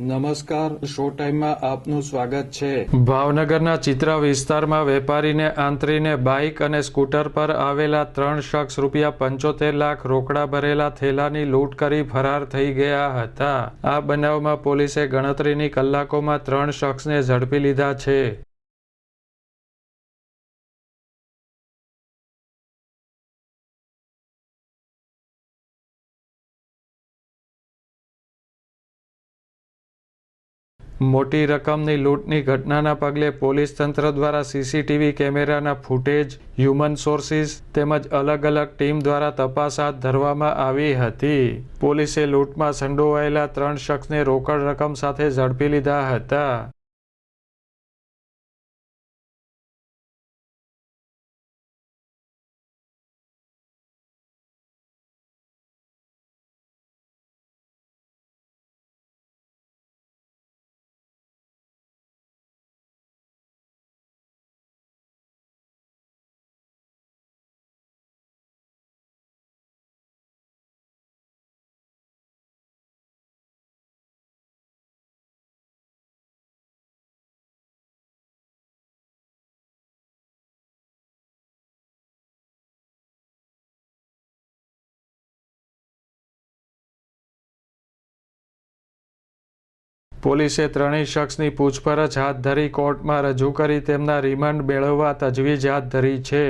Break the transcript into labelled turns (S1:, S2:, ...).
S1: નમસ્કાર, શો ટાઈમમાં આપનું સ્વાગત છે.
S2: ભાવનગરના ચિત્રા વિસ્તારમાં વેપારીને, આંતરીને બાઇક અને સ્કૂટર પર આવેલા ત્રણ શખ્સ રૂપિયા પંચોતેર લાખ રોકડા ભરેલા થેલાની લૂંટ કરી ફરાર થઈ ગયા હતા. આ બનાવમાં પોલીસે ગણતરીની કલાકોમાં ત્રણ શખ્સને ઝડપી લીધા છે. મોટી રકમની લૂંટની ઘટનાના પગલે પોલીસ તંત્ર દ્વારા સીસીટીવી કેમેરાના ફૂટેજ હ્યુમન સોર્સિસ તેમજ અલગ અલગ ટીમ દ્વારા તપાસ હાથ ધરવામાં આવી હતી. પોલીસે લૂંટમાં સંડોવાયેલા ત્રણ શખ્સને રોકડ રકમ સાથે ઝડપી લીધા હતા. પોલીસે ત્રણેય શખ્સની પૂછપરછ હાથ ધરી કોર્ટમાં રજૂ કરી તેમના રિમાન્ડ મેળવવા તજવીજ હાથ ધરી છે.